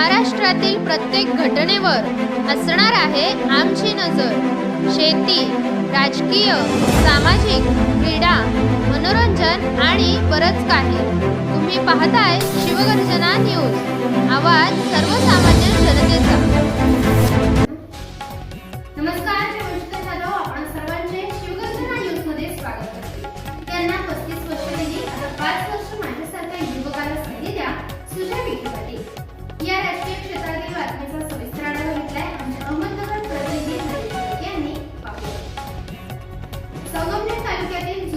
महाराष्ट्रातील प्रत्येक घटनेवर असणार आहे आमची नजर. शेती राजकीय सामाजिक क्रीडा मनोरंजन आणि बरंच काही. तुम्ही पाहताय शिवगर्जना न्यूज. आवाज सर्वसामान्य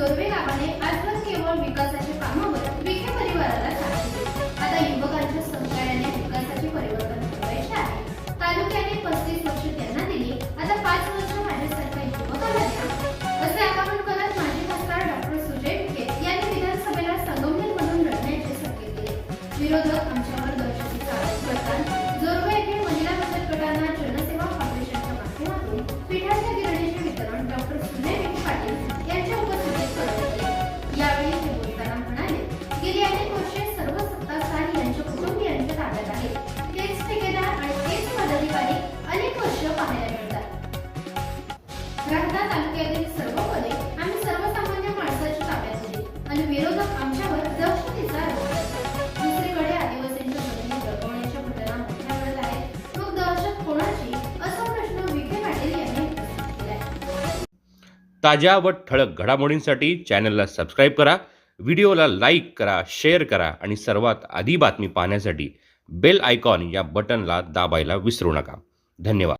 जोरवे गावाने आजवर केवळ विकासाच्या कामावर विखे परिवाराला साथ दिली. आता युवकांच्या सहकार्याने विकासाचे परिवर्तन करायचे आहे. तालुक्याने पस्तीस वर्ष त्यांना दिली. आता पाच वर्ष माझ्यासारख्या युवकाला द्या. असे आवाहन करत माजी खासदार डॉक्टर सुजय विखे यांनी विधानसभेला संगमनेर मधून लढण्याचे संकेत दिले. विरोधक राहता तालुक्यातील सर्व पदे आम्ही सर्वसामान्य माणसाच्या ताब्यात दिली आणि विरोधक आमच्यावर दक्षतेचा दुसरीकडे आदिवासींच्या जमिनी घटना मोठ्या घडत आहेत. मग दहशत कोणाची? असा प्रश्न विखे पाटील यांनी ताज्या व ठळक घडामोडींसाठी चॅनलला सबस्क्राईब करा व्हिडिओला लाईक करा शेअर करा आणि सर्वात आधी बातमी पाहण्यासाठी बेल आयकॉन या बटनला दाबायला विसरू नका. धन्यवाद.